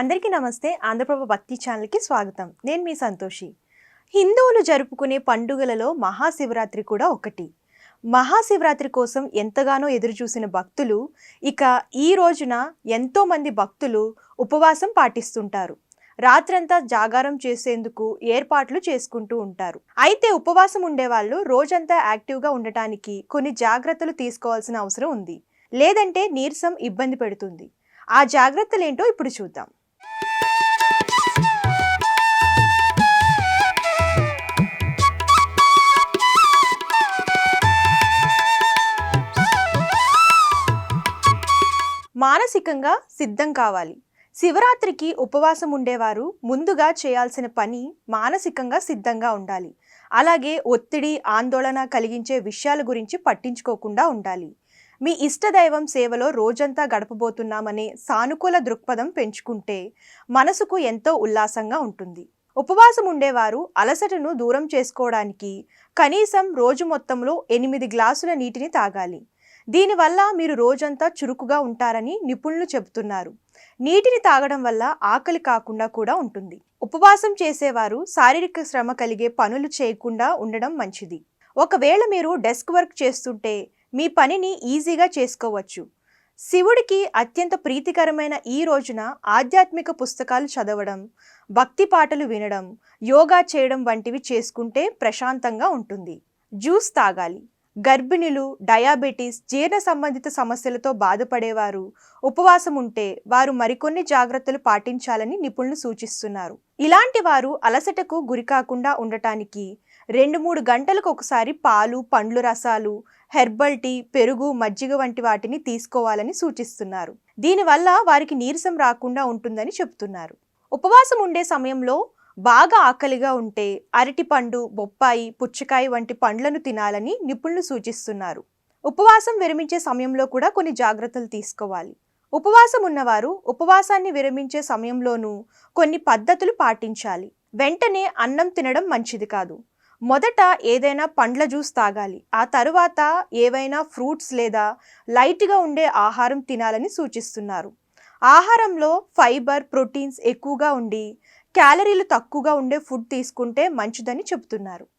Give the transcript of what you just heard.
అందరికీ నమస్తే. ఆంధ్రప్రభ భక్తి ఛానల్కి స్వాగతం. నేను మీ సంతోషి. హిందువులు జరుపుకునే పండుగలలో మహాశివరాత్రి కూడా ఒకటి. మహాశివరాత్రి కోసం ఎంతగానో ఎదురుచూసిన భక్తులు ఇక ఈ రోజున ఎంతోమంది భక్తులు ఉపవాసం పాటిస్తుంటారు. రాత్రంతా జాగారం చేసేందుకు ఏర్పాట్లు చేసుకుంటూ ఉంటారు. అయితే ఉపవాసం ఉండేవాళ్ళు రోజంతా యాక్టివ్గా ఉండటానికి కొన్ని జాగ్రత్తలు తీసుకోవాల్సిన అవసరం ఉంది. లేదంటే నీరసం ఇబ్బంది పెడుతుంది. ఆ జాగ్రత్తలేంటో ఇప్పుడు చూద్దాం. మానసికంగా సిద్ధం కావాలి. శివరాత్రికి ఉపవాసం ఉండేవారు. ముందుగా చేయాల్సిన పని మానసికంగా సిద్ధంగా ఉండాలి. అలాగే ఒత్తిడి ఆందోళన కలిగించే విషయాల గురించి పట్టించుకోకుండా ఉండాలి. మీ ఇష్టదైవం సేవలో రోజంతా గడపబోతున్నామనే సానుకూల దృక్పథం పెంచుకుంటే మనసుకు ఎంతో ఉల్లాసంగా ఉంటుంది. ఉపవాసం ఉండేవారు అలసటను దూరం చేసుకోవడానికి కనీసం రోజు మొత్తంలో ఎనిమిది గ్లాసుల నీటిని తాగాలి. దీనివల్ల మీరు రోజంతా చురుకుగా ఉంటారని నిపుణులు చెబుతున్నారు. నీటిని తాగడం వల్ల ఆకలి కాకుండా కూడా ఉంటుంది. ఉపవాసం చేసేవారు శారీరక శ్రమ కలిగే పనులు చేయకుండా ఉండడం మంచిది. ఒకవేళ మీరు డెస్క్ వర్క్ చేస్తుంటే మీ పనిని ఈజీగా చేసుకోవచ్చు. శివుడికి అత్యంత ప్రీతికరమైన ఈ రోజున ఆధ్యాత్మిక పుస్తకాలు చదవడం భక్తి పాటలు వినడం యోగా చేయడం వంటివి చేసుకుంటే ప్రశాంతంగా ఉంటుంది. జ్యూస్ తాగాలి. గర్భిణులు డయాబెటీస్ జీర్ణ సంబంధిత సమస్యలతో బాధపడేవారు. ఉపవాసం ఉంటే వారు మరికొన్ని జాగ్రత్తలు పాటించాలని నిపుణులు సూచిస్తున్నారు. ఇలాంటి వారు అలసటకు గురికాకుండా ఉండటానికి రెండు మూడు గంటలకు ఒకసారి పాలు పండ్లు రసాలు హెర్బల్ టీ పెరుగు మజ్జిగ వంటి వాటిని తీసుకోవాలని సూచిస్తున్నారు. దీనివల్ల వారికి నీరసం రాకుండా ఉంటుందని చెప్తున్నారు. ఉపవాసం ఉండే సమయంలో బాగా ఆకలిగా ఉంటే అరటిపండు బొప్పాయి పుచ్చకాయ వంటి పండ్లను తినాలని నిపుణులు సూచిస్తున్నారు. ఉపవాసం విరమించే సమయంలో కూడా కొన్ని జాగ్రత్తలు తీసుకోవాలి. ఉపవాసం ఉన్నవారు ఉపవాసాన్ని విరమించే సమయంలోనూ కొన్ని పద్ధతులు పాటించాలి. వెంటనే అన్నం తినడం మంచిది కాదు. మొదట ఏదైనా పండ్ల జ్యూస్ తాగాలి. ఆ తరువాత ఏవైనా ఫ్రూట్స్ లేదా లైట్గా ఉండే ఆహారం తినాలని సూచిస్తున్నారు. ఆహారంలో ఫైబర్ ప్రోటీన్స్ ఎక్కువగా ఉండి క్యాలరీలు తక్కువగా ఉండే ఫుడ్ తీసుకుంటే మంచిదని చెబుతున్నారు.